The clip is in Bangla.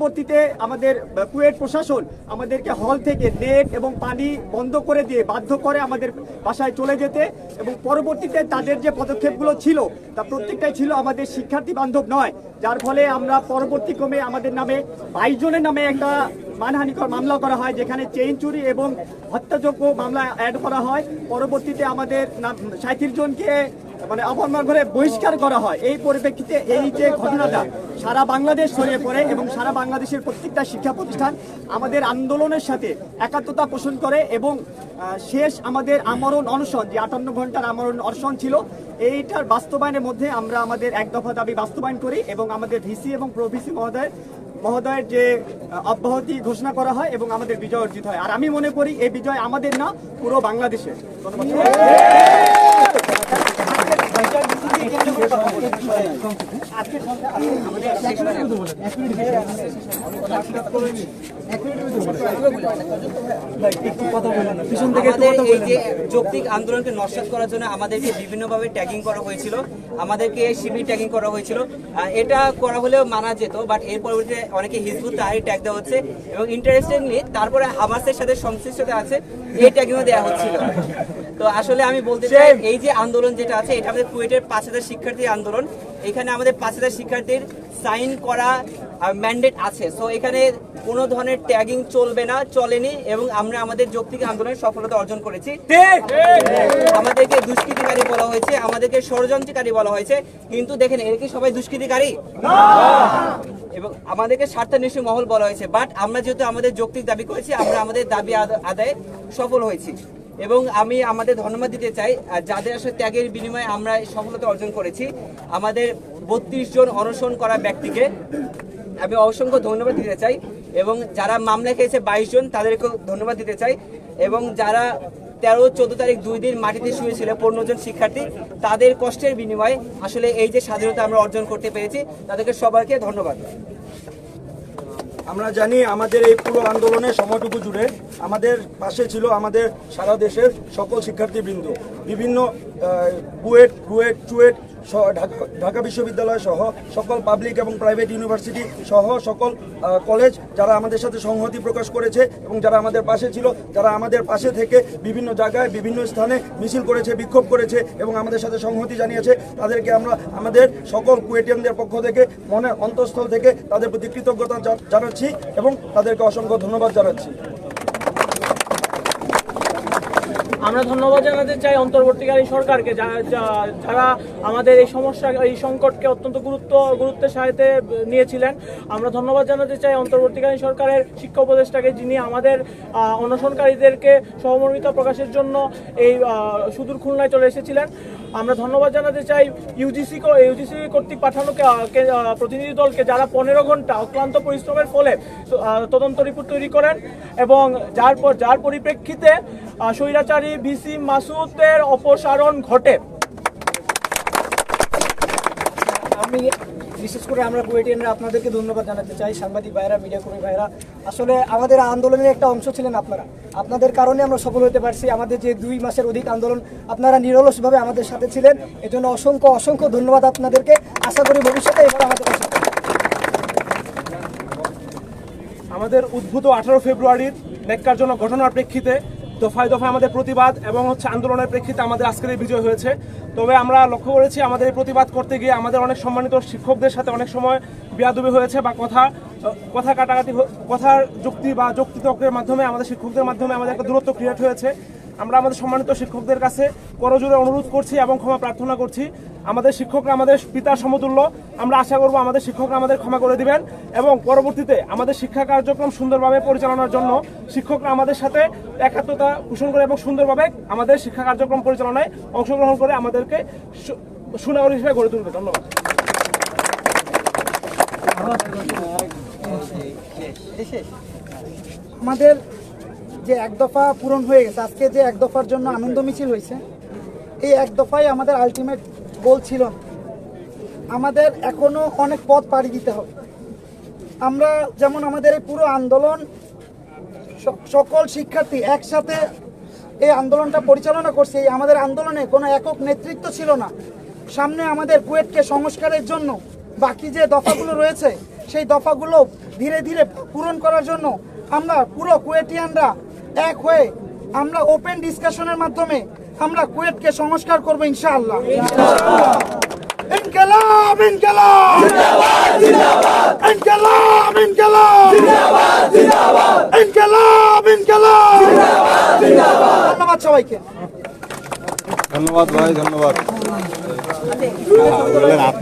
পরবর্তীতে আমাদের কুয়েট প্রশাসন আমাদেরকে হল থেকে নেট এবং পানি বন্ধ করে দিয়ে বাধ্য করে আমাদের বাসায় চলে যেতে এবং পরবর্তীতে তাদের যে পদক্ষেপগুলো ছিল, তা প্রত্যেকটাই ছিল আমাদের শিক্ষার্থী বান্ধব নয়। যার ফলে আমরা পরবর্তী ক্রমে আমাদের নামে বাইশ জনের নামে একটা মানহানিকর মামলা করা হয়, যেখানে চেইন চুরি এবং হত্যাযোগ্য মামলা অ্যাড করা হয়। পরবর্তীতে আমাদের সাঁত্রিশ জনকে মানে অপমান করে বহিষ্কার করা হয়। এই পরিপ্রেক্ষিতে এই যে ঘটনাটা সারা বাংলাদেশ ছড়িয়ে পড়ে এবং সারা বাংলাদেশের প্রত্যেকটা শিক্ষা প্রতিষ্ঠান আমাদের আন্দোলনের সাথে একাত্মতা পোষণ করে এবং শেষ আমাদের আমরণ অনশন, যে আটান্ন ঘণ্টার আমরণ অনশন ছিল, এইটার বাস্তবায়নের মধ্যে আমরা আমাদের এক দফা দাবি বাস্তবায়ন করি এবং আমাদের ভিসি এবং প্রভিসি মহোদয়, মহোদয়ের যে অব্যাহতি ঘোষণা করা হয় এবং আমাদের বিজয় অর্জিত হয়। আর আমি মনে করি এই বিজয় আমাদের না, পুরো বাংলাদেশের। ধন্যবাদ। যৌক্তিক আন্দোলনকে নস্বাত করার জন্য আমাদেরকে বিভিন্নভাবে ট্যাগিং করা হয়েছিল, আমাদেরকে শিবির ট্যাগিং করা হয়েছিল। এটা করা হলেও মানা যেত বাট এর পরবর্তীতে অনেকে হিজবুত তাহারি ট্যাগ দেওয়া হচ্ছে এবং ইন্টারেস্টিংলি তারপরে হামাসের সাথে সংশ্লিষ্টতা আছে, এই ট্যাগিংও দেওয়া হচ্ছিল। তো আসলে আমি বলতে চাই এই যে আন্দোলন যেটা আছে এটা আমাদের কুয়েটের পাঁচ হাজার শিক্ষার্থীর আন্দোলন। এখানে আমাদের পাঁচ হাজার শিক্ষার্থীর সাইন করা ম্যান্ডেট আছে। সো এখানে কোনো ধরনের ট্যাগিং চলবে না চলেনি এবং আমরা আমাদের যৌক্তিক আন্দোলনের সফলতা অর্জন করেছি। আমাদেরকে দুষ্কৃতিকারী বলা হয়েছে আমাদেরকে ষড়যন্ত্রকারী বলা হয়েছে। কিন্তু দেখেন এর কি সবাই দুষ্কৃতিকারী? এবং আমাদেরকে স্বার্থান্বেষী মহল বলা হয়েছে। বাট আমরা যেহেতু আমাদের যৌক্তিক দাবি করেছি আমরা আমাদের দাবি আদ- আদায়ে সফল হয়েছি। এবং আমি আমাদের ধন্যবাদ দিতে চাই যাদের আসলে ত্যাগের বিনিময়ে আমরা সফলতা অর্জন করেছি, আমাদের বত্রিশ জন অনশন করা ব্যক্তিকে আমি অসংখ্য ধন্যবাদ দিতে চাই এবং যারা মামলা খেয়েছে বাইশ জন, তাদেরকেও ধন্যবাদ দিতে চাই এবং যারা তেরো, চোদ্দ তারিখ দুই দিন মাটিতে শুয়েছিল পনেরো জন শিক্ষার্থী, তাদের কষ্টের বিনিময়ে আসলে এই যে স্বাধীনতা আমরা অর্জন করতে পেরেছি, তাদেরকে সবাইকে ধন্যবাদ। আমরা জানি আমাদের এই পুরো আন্দোলনে সময়টুকু জুড়ে আমাদের পাশে ছিল আমাদের সারা দেশের সকল শিক্ষার্থীবৃন্দ। বিভিন্ন বুয়েট রুয়েট চুয়েট ঢাকা- বিশ্ববিদ্যালয় সহ সকল পাবলিক এবং প্রাইভেট ইউনিভার্সিটি সহ সকল কলেজ যারা আমাদের সাথে সংহতি প্রকাশ করেছে এবং যারা আমাদের পাশে ছিল, যারা আমাদের পাশে থেকে বিভিন্ন জায়গায়, বিভিন্ন স্থানে মিছিল করেছে, বিক্ষোভ করেছে এবং আমাদের সাথে সংহতি জানিয়েছে, তাদেরকে আমরা, আমাদের সকল কুয়েটিয়ানদের পক্ষ থেকে, মনের অন্তঃস্থল থেকে তাদের প্রতি কৃতজ্ঞতা জানাচ্ছি এবং তাদেরকে অসংখ্য ধন্যবাদ জানাচ্ছি। আমরা ধন্যবাদ জানাতে চাই অন্তর্বর্তীকালীন সরকারকে যারা আমাদের এই সমস্যা, এই সংকটকে অত্যন্ত গুরুত্ব, গুরুত্বের সাহায্যে নিয়েছিলেন, আমরা ধন্যবাদ জানাতে চাই অন্তর্বর্তীকালীন সরকারের শিক্ষা উপদেষ্টাকে যিনি আমাদের অনশনকারীদেরকে সহমর্মিতা প্রকাশের জন্য এই সুদূর খুলনায় চলে এসেছিলেন। আমরা ধন্যবাদ জানাতে চাই ইউজিসি ইউজিসি কর্তৃক পাঠানো প্রতিনিধি দলকে যারা পনেরো ঘণ্টা অক্লান্ত পরিশ্রমের ফলে তদন্ত রিপোর্ট তৈরি করেন এবং যার পর, যার পরিপ্রেক্ষিতে স্বৈরাচারী বিসি মাসুদের অপসারণ ঘটে। আমি বিশেষ করে আমরা কুয়েটিয়ানরা আপনাদেরকে ধন্যবাদ জানাতে চাই, সাংবাদিক ভাইরা মিডিয়া কর্মী ভাইরা আসলে আমাদের আন্দোলনের একটা অংশ ছিলেন আপনারা। আপনাদের কারণে আমরা সফল হতে পারছি। আমাদের যে দুই মাসের অধিক আন্দোলন, আপনারা নিরলসভাবে আমাদের সাথে ছিলেন। এজন্য অসংখ্য অসংখ্য ধন্যবাদ আপনাদেরকে। আশা করি ভবিষ্যতে এবার আমাদের আমাদের উদ্ভূত আঠারো ফেব্রুয়ারির ন্যাক্কারজনক ঘটনার প্রেক্ষিতে দফায় দফায় আমাদের প্রতিবাদ এবং হচ্ছে আন্দোলনের প্রেক্ষিতে আমাদের আজকের এই বিজয় হয়েছে। তবে আমরা লক্ষ্য করেছি আমাদের এই প্রতিবাদ করতে গিয়ে আমাদের অনেক সম্মানিত শিক্ষকদের সাথে অনেক সময় বিয়াদুবি হয়েছে বা কথা কথা কাটাকাটি কথার যুক্তি বা যুক্তিতর্কের মাধ্যমে আমাদের শিক্ষকদের মাধ্যমে আমাদের একটা দূরত্ব ক্রিয়েট হয়েছে। আমরা আমাদের সম্মানিত শিক্ষকদের কাছে করজোরে অনুরোধ করছি এবং ক্ষমা প্রার্থনা করছি। আমাদের শিক্ষকরা আমাদের পিতার সমতুল্য। আমরা আশা করব আমাদের শিক্ষকরা আমাদের ক্ষমা করে দিবেন এবং পরবর্তীতে আমাদের শিক্ষা কার্যক্রম সুন্দরভাবে পরিচালনার জন্য শিক্ষকরা আমাদের সাথে একাত্মতা পোষণ করে এবং সুন্দরভাবে আমাদের শিক্ষা কার্যক্রম পরিচালনায় অংশগ্রহণ করে আমাদেরকে সু- সুনাগরিক হিসেবে গড়ে তুলবে। ধন্যবাদ। আমাদের যে এক দফা পূরণ হয়ে গেছে, আজকে যে এক দফার জন্য আনন্দ মিছিল হয়েছে, এই এক দফাই আমাদের আলটিমেট গোল ছিল। আমাদের এখনও অনেক পথ পাড়ি দিতে হবে। আমরা যেমন আমাদের এই পুরো আন্দোলন সকল শিক্ষার্থী একসাথে এই আন্দোলনটা পরিচালনা করছে, এই আমাদের আন্দোলনে কোনো একক নেতৃত্ব ছিল না। সামনে আমাদের কুয়েটকে সংস্কারের জন্য বাকি যে দফাগুলো রয়েছে, সেই দফাগুলো ধীরে ধীরে পূরণ করার জন্য আমরা পুরো কুয়েটিয়ানরা এক হয়ে আমরা ওপেন ডিসকাশনের মাধ্যমে আমরা কুয়েটকে সংস্কার করব ইনশাআল্লাহ। ধন্যবাদ সবাইকে। ধন্যবাদ ভাই, ধন্যবাদ।